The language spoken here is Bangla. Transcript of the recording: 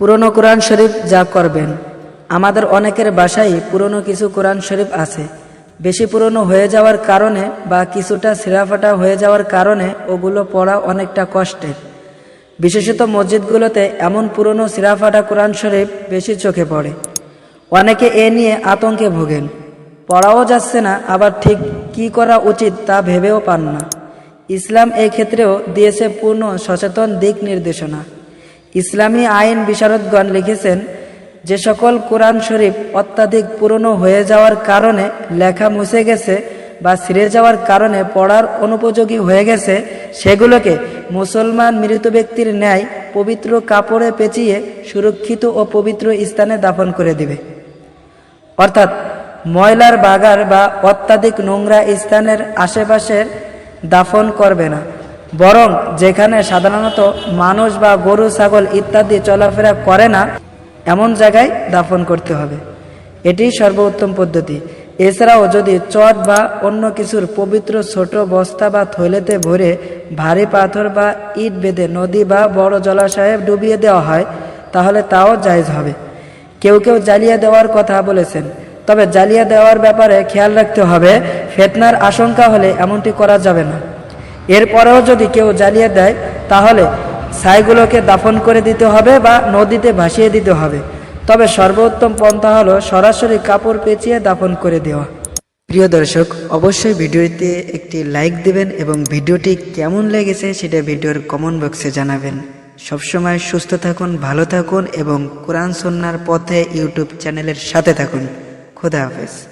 পুরনো কোরআন শরীফ যা করবেন। আমাদের অনেকের বাসায় পুরনো কিছু কোরআন শরীফ আছে। বেশি পুরনো হয়ে যাওয়ার কারণে বা কিছুটা ছিঁড়াফাটা হয়ে যাওয়ার কারণে ওগুলো পড়া অনেকটা কষ্টের। বিশেষত মসজিদগুলোতে এমন পুরনো ছিঁড়াফাটা কোরআন শরীফ বেশি চোখে পড়ে। অনেকে এ নিয়ে আতঙ্কে ভোগেন। পড়াও যাচ্ছে না, আবার ঠিক কি করা উচিত তা ভেবেও পান না। ইসলাম এই ক্ষেত্রেও দিয়েছে পূর্ণ সচেতন দিক নির্দেশনা। ইসলামী আইন বিশারদগণ লিখেছেন, যে সকল কোরআন শরীফ অত্যাধিক পুরনো হয়ে যাওয়ার কারণে লেখা মুছে গেছে বা ছিঁড়ে যাওয়ার কারণে পড়ার অনুপযোগী হয়ে গেছে, সেগুলোকে মুসলমান মৃত ব্যক্তির ন্যায় পবিত্র কাপড়ে পেঁচিয়ে সুরক্ষিত ও পবিত্র স্থানে দাফন করে দিবে। অর্থাৎ ময়লার বাগার বা অত্যাধিক নোংরা স্থানের আশেপাশের দাফন করবে না। বরং যেখানে সাধারণত মানুষ বা গরু, ছাগল ইত্যাদি চলাফেরা করে না, এমন জায়গায় দাফন করতে হবে। এটি সর্বোত্তম পদ্ধতি। এছাড়াও যদি চট বা অন্য কিছুর পবিত্র ছোট বস্তা বা থৈলেতে ভরে ভারী পাথর বা ইট বেঁধে নদী বা বড় জলাশয়ে ডুবিয়ে দেওয়া হয়, তাহলে তাও জায়জ হবে। কেউ কেউ জ্বালিয়ে দেওয়ার কথা বলেছেন। তবে জ্বালিয়ে দেওয়ার ব্যাপারে খেয়াল রাখতে হবে, ফেতনার আশঙ্কা হলে এমনটি করা যাবে না। এরপরেও যদি কেউ জ্বালিয়ে দেয়, তাহলে ছাইগুলোকে দাফন করে দিতে হবে বা নদীতে ভাসিয়ে দিতে হবে। তবে সর্বোত্তম পন্থা হলো সরাসরি কাপড় পেঁচিয়ে দাফন করে দেওয়া। প্রিয় দর্শক, অবশ্যই ভিডিওতে একটি লাইক দিবেন এবং ভিডিওটি কেমন লেগেছে সেটা ভিডিওর কমেন্ট বক্সে জানাবেন। সবসময় সুস্থ থাকুন, ভালো থাকুন এবং কোরআন সন্ন্যার পথে ইউটিউব চ্যানেলের সাথে থাকুন। খুদা হাফেজ।